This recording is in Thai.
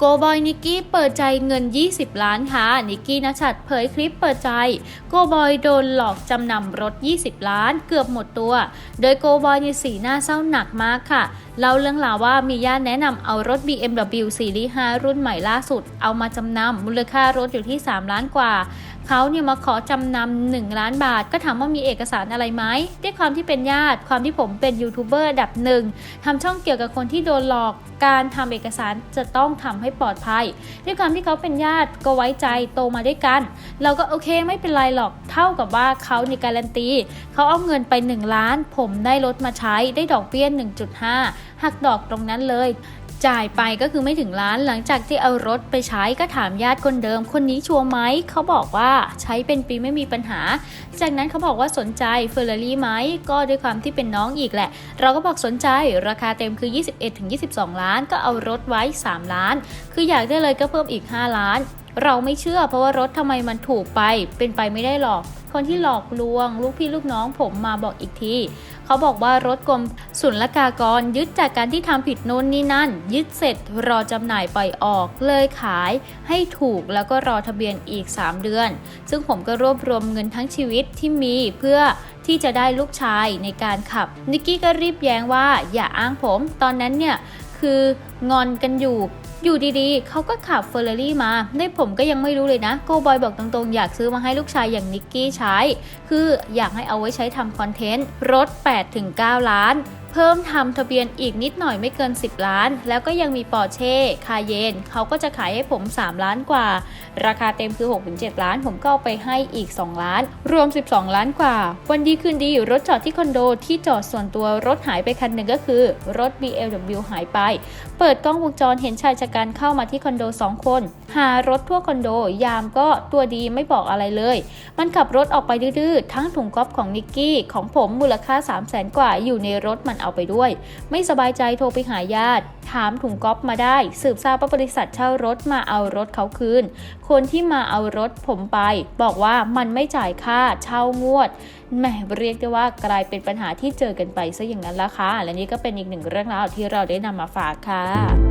โกบอยนิกกี้เปิดใจเงิน 20 ล้านค่ะนิกกี้นัชัดเผยคลิปเปิดใจ โกบอยโดนหลอกจำนำรถ 20 ล้านเกือบหมดตัว โดยโกบอยในสีหน้าเศร้าหนักมากค่ะเล่าเรื่องราวว่ามีญาติแนะนำเอารถ BMW ซีรีส์5รุ่นใหม่ล่าสุด เอามาจำนำมูลค่ารถอยู่ที่ 3 ล้านกว่า เขาเนี่ยมาขอจำนำหนึ่งล้านบาท ก็ถามว่ามีเอกสารอะไรไหมด้วยความที่เป็นญาติ ความที่ผมเป็นยูทูบเบอร์ดับหนึ่งทำช่องเกี่ยวกับคนที่โดนหลอก การทำเอกสารจะต้องทำให้ปลอดภัย ด้วยความที่เขาเป็นญาติก็ไว้ใจโตมาด้วยกัน เราก็โอเคไม่เป็นไรหรอกเท่ากับว่าเขาในการันตี เขาเอาเงินไป 1 ล้าน ผมได้รถมาใช้ได้ดอกเบี้ย1.5หักดอกตรงนั้นเลย จ่ายไปก็คือไม่ถึงล้านหลังจากที่เอารถไปใช้ก็ถามญาติคนเดิม คนนี้ชัวร์ไหมเขาบอกว่าใช้เป็นปีไม่มีปัญหา จากนั้นเขาบอกว่าสนใจเฟอร์รารี่ไหมก็ด้วยความที่เป็นน้องอีกแหละ เราก็บอกสนใจราคาเต็มคือ 21-22 ล้าน ก็เอารถไว้ 3 ล้าน คืออยากได้เลยก็เพิ่มอีก 5 ล้าน เราไม่เชื่อเพราะว่ารถทำไมมันถูกไป เป็นไปไม่ได้หรอก คนที่หลอกลวง ลูกพี่ลูกน้องผมมาบอกอีกที เขาบอกว่ารถกรมศุลกากรยึดจากการที่ทำผิดโน่นนี่นั่น ยึดเสร็จรอจำหน่ายปล่อยออก เลยขายให้ถูกแล้วก็รอทะเบียนอีก 3 เดือน ซึ่งผมก็รวบรวมเงินทั้งชีวิตที่มีเพื่อที่จะได้ลูกชายในการขับนิกกี้ก็รีบแย้งว่าอย่าอ้างผม ตอนนั้นเนี่ย คืองอนกันอยู่ อยู่ดีๆ เขาก็ขับเฟอร์รารี่มาในผมก็ยังไม่รู้เลยนะ โกบอยบอกตรงๆ อยากซื้อมาให้ลูกชายอย่างนิกกี้ใช้ คืออยากให้เอาไว้ใช้ทำคอนเทนต์ รถ 8-9 ล้านเพิ่มทำทะเบียนอีกนิดหน่อยไม่เกิน 10 ล้าน แล้วก็ยังมีปอร์เช่คาเยนเขาก็จะขายให้ผม 3 ล้านกว่า ราคาเต็มคือ 6-7 ล้าน ผมก็เอาไปให้อีก 2 ล้าน รวม 12 ล้านกว่า วันดีคืนดีรถจอดที่คอนโดที่จอดส่วนตัวรถหายไปคันหนึ่งก็คือ รถ BMW หายไป เปิดกล้องวงจรเห็นชายชะกันเข้ามาที่คอนโด 2 คน หารถทั่วคอนโดยามก็ตัวดีไม่บอกอะไรเลย มันขับรถออกไปดื้อๆทั้งถุงก๊อฟของนิกกี้ของผมมูลค่า 3 0 0แสนกว่าอยู่ในรถมันเอาไปด้วย ไม่สบายใจโทรไปหาญาติ ถามถุงก๊อฟมาได้ สืบทราบว่าบริษัทเช่ารถมาเอารถเขาคืน คนที่มาเอารถผมไป บอกว่ามันไม่จ่ายค่าเช่างวดแหมเรียกได้ว่ากลายเป็นปัญหาที่เจอกันไปซะอย่างนั้นละค่ะและนี่ก็เป็นอีกหนึ่งเรื่องราวที่เราได้นำมาฝากค่ะ